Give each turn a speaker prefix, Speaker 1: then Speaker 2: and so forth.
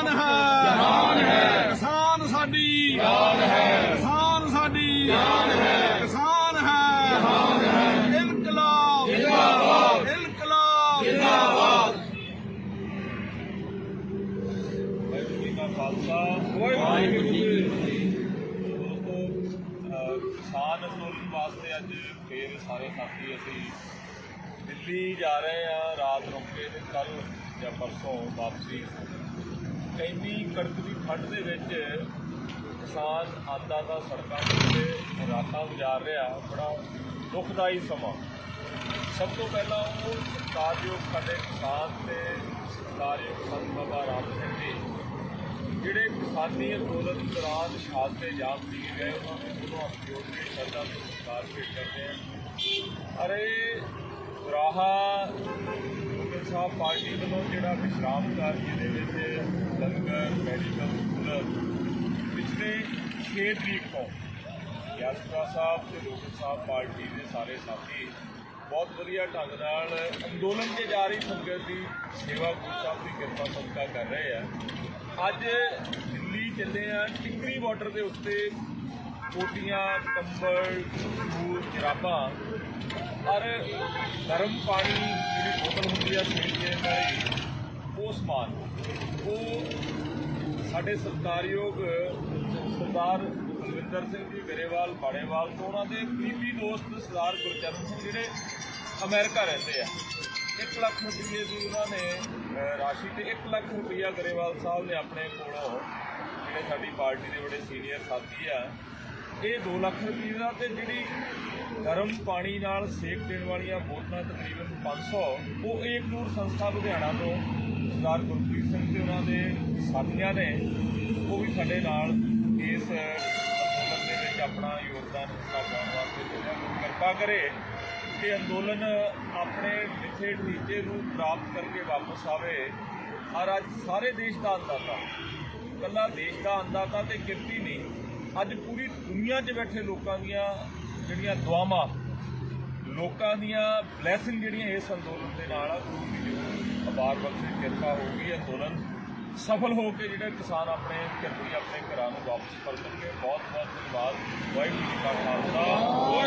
Speaker 1: ਕਿਸਾਨ ਹੈ। ਜਹਾਨ ਹੈ। ਕਿਸਾਨ ਸਾਡੀ। ਜਾਨ ਹੈ। ਕਿਸਾਨ ਸਾਡੀ। ਜਾਨ ਹੈ। ਕਿਸਾਨ ਹੈ। ਜਹਾਨ ਹੈ। ਇਨਕਲਾਬ। ਜਿੰਦਾਬਾਦ। ਇਨਕਲਾਬ। ਜਿੰਦਾਬਾਦ।
Speaker 2: ਵਾਹਿਗੁਰੂ ਜੀ ਕਾ ਖਾਲਸਾ ਵਾਹਿਗੁਰੂ ਜੀ ਕੀ ਫਤਿਹ। ਦੋਸਤੋ ਕਿਸਾਨ ਅੰਦੋਲਨ ਵਾਸਤੇ ਅੱਜ ਫੇਰ ਸਾਰੇ ਸਾਥੀ ਅਸੀਂ ਦਿੱਲੀ ਜਾ ਰਹੇ ਆ ਰਾਤ ਰੁਕ ਕੇ ਤੇ ਕੱਲ ਜਾਂ ਪਰਸੋਂ ਵਾਪਸੀ ਇੰਨੀ ਕੜਕਦੀ ਠੰਡ ਦੇ ਵਿੱਚ ਕਿਸਾਨ ਆਂਦਾ ਦਾ ਸੜਕਾਂ ਦੇ ਉੱਤੇ ਰਾਤਾਂ ਗੁਜ਼ਾਰ ਰਿਹਾ, ਬੜਾ ਦੁਖਦਾਈ ਸਮਾਂ। ਸਭ ਤੋਂ ਪਹਿਲਾਂ ਉਹ ਸਰਕਾਰਯੋਗ ਸਾਡੇ ਕਿਸਾਨ ਤੇ ਸਤਿਕਾਰਯੋਗ ਸੰਤ ਬਾਬਾ ਰਾਮ ਸਿੰਘ ਜੀ, ਜਿਹੜੇ ਕਿਸਾਨੀ ਅੰਦੋਲਨ ਦੌਰਾਨ ਸ਼ਹਾਦਤ ਤੇ ਜਾਮ ਦੀ ਗਏ, ਉਹਨਾਂ ਨੂੰ ਦੋਨੋਂ ਹੱਥ ਜੋੜ ਸ਼ਰਧਾ ਤੇ ਸਤਿਕਾਰ ਭੇਟ ਕਰਦੇ ਹਾਂ ਅਰੇ ਰਾਹਾ ਸਾਹਿਬ ਪਾਰਟੀ ਵੱਲੋਂ ਜਿਹੜਾ ਵਿਸ਼ਰਾਮ ਕਾਰਜ ਦੇ ਵਿੱਚ ਮੈਡੀਕਲ ਸਕੂਲ ਪਿਛਲੇ 6 ਤਰੀਕ ਤੋਂ ਯਾਤਰਾ ਸਾਹਿਬ ਤੇ ਲੋਕ ਸਾਹਿਬ ਪਾਰਟੀ ਦੇ ਸਾਰੇ ਸਾਥੀ ਬਹੁਤ ਵਧੀਆ ਢੰਗ ਨਾਲ ਅੰਦੋਲਨ 'ਚ ਜਾ ਰਹੀ ਸੰਗਤ ਦੀ ਸੇਵਾ ਗੁਰੂ ਸਾਹਿਬ ਦੀ ਕਿਰਪਾ ਸਦਕਾ ਕਰ ਰਹੇ ਆ। ਅੱਜ ਦਿੱਲੀ ਚੱਲੇ ਆ, ਟਿਕਰੀ ਬਾਰਡਰ ਦੇ ਉੱਤੇ ਕੋਟੀਆਂ, ਕੰਬਲ ਸ਼ੂਜ਼ ਜਰਾਬਾਂ, ਔਰ ਗਰਮ ਪਾਣੀ ਜਿਹੜੀ ਬੋਤਲ ਹੁੰਦੀ ਆ ਸੇਲ ਦੇ ਵਾਲੀ ਉਹ ਸਮਾਨ, ਉਹ ਸਾਡੇ ਸਤਿਕਾਰਯੋਗ ਸਰਦਾਰ ਬਲਵਿੰਦਰ ਸਿੰਘ ਜੀ ਗਰੇਵਾਲ, ਬਾੜੇਵਾਲ ਤੋਂ ਉਹਨਾਂ ਦੇ ਕਰੀਬੀ ਦੋਸਤ ਸਰਦਾਰ ਗੁਰਚਰਨ ਸਿੰਘ ਜਿਹੜੇ ਅਮਰੀਕਾ ਰਹਿੰਦੇ ਆ। 1 ਲੱਖ ਰੁਪਏ ਦੀ ਉਹਨਾਂ ਨੇ ਰਾਸ਼ੀ ਤੇ 1 ਲੱਖ ਰੁਪਇਆ ਗਰੇਵਾਲ ਸਾਹਿਬ ਨੇ ਆਪਣੇ ਕੋਲੋਂ ਜਿਹੜੇ ਸਾਡੀ ਪਾਰਟੀ ਦੇ ਬੜੇ ਸੀਨੀਅਰ ਸਾਥੀ ਆ। ਇਹ 2 ਲੱਖ ਰੁਪਏ ਦਾ ਤੇ ਜਿਹੜੀ ਗਰਮ ਪਾਣੀ ਨਾਲ ਸੇਕ ਦੇਣ ਵਾਲੀਆਂ ਬੋਤਲਾਂ ਤਕਰੀਬਨ 500 ਉਹ ਏਕ ਨੂਰ ਸੰਸਥਾ ਲੁਧਿਆਣਾ ਤੋਂ ਸਰਦਾਰ ਗੁਰਪ੍ਰੀਤ ਸਿੰਘ ਤੇ ਉਹਨਾਂ ਦੇ ਸਾਥੀਆਂ ਨੇ, ਉਹ ਵੀ ਸਾਡੇ ਨਾਲ ਇਸ ਅੰਦੋਲਨ ਦੇ ਵਿੱਚ ਆਪਣਾ ਯੋਗਦਾਨ ਹਿੱਸਾ ਪਾਉਣ ਵਾਸਤੇ ਜੁੜਿਆ ਕਿਰਪਾ ਕਰੇ ਕਿ ਅੰਦੋਲਨ ਆਪਣੇ ਲਿਖੇ ਟੀਚੇ ਨੂੰ ਪ੍ਰਾਪਤ ਕਰਕੇ ਵਾਪਸ ਆਵੇ। ਔਰ ਅੱਜ ਸਾਰੇ ਦੇਸ਼ ਦਾ ਅੰਦਾਤਾ ਕੱਲਾ ਦੇਸ਼ ਦਾ ਅੰਦਾਜ਼ਾ ਤੇ ਕਿਰਤੀ ਨਹੀਂ, ਅੱਜ ਪੂਰੀ ਦੁਨੀਆ 'ਚ ਬੈਠੇ ਲੋਕਾਂ ਦੀਆਂ ਜਿਹੜੀਆਂ ਦੁਆਵਾਂ, ਲੋਕਾਂ ਦੀਆਂ ਬਲੇਸਿੰਗ ਜਿਹੜੀਆਂ ਇਸ ਅੰਦੋਲਨ ਦੇ ਨਾਲ ਆ ਗੁਰੂ ਜੀ ਦੀ ਕਿਰਪਾ ਹੋਊਗੀ ਅੰਦੋਲਨ ਸਫਲ ਹੋ ਕੇ ਜਿਹੜੇ ਕਿਸਾਨ ਆਪਣੇ ਘਰ ਆਪਣੇ ਘਰਾਂ ਨੂੰ ਵਾਪਸ ਪਰਤਣਗੇ। ਬਹੁਤ ਬਹੁਤ ਧੰਨਵਾਦ। ਵਾਹਿਗੁਰੂ ਜੀ ਕਾ ਖਾਲਸਾ।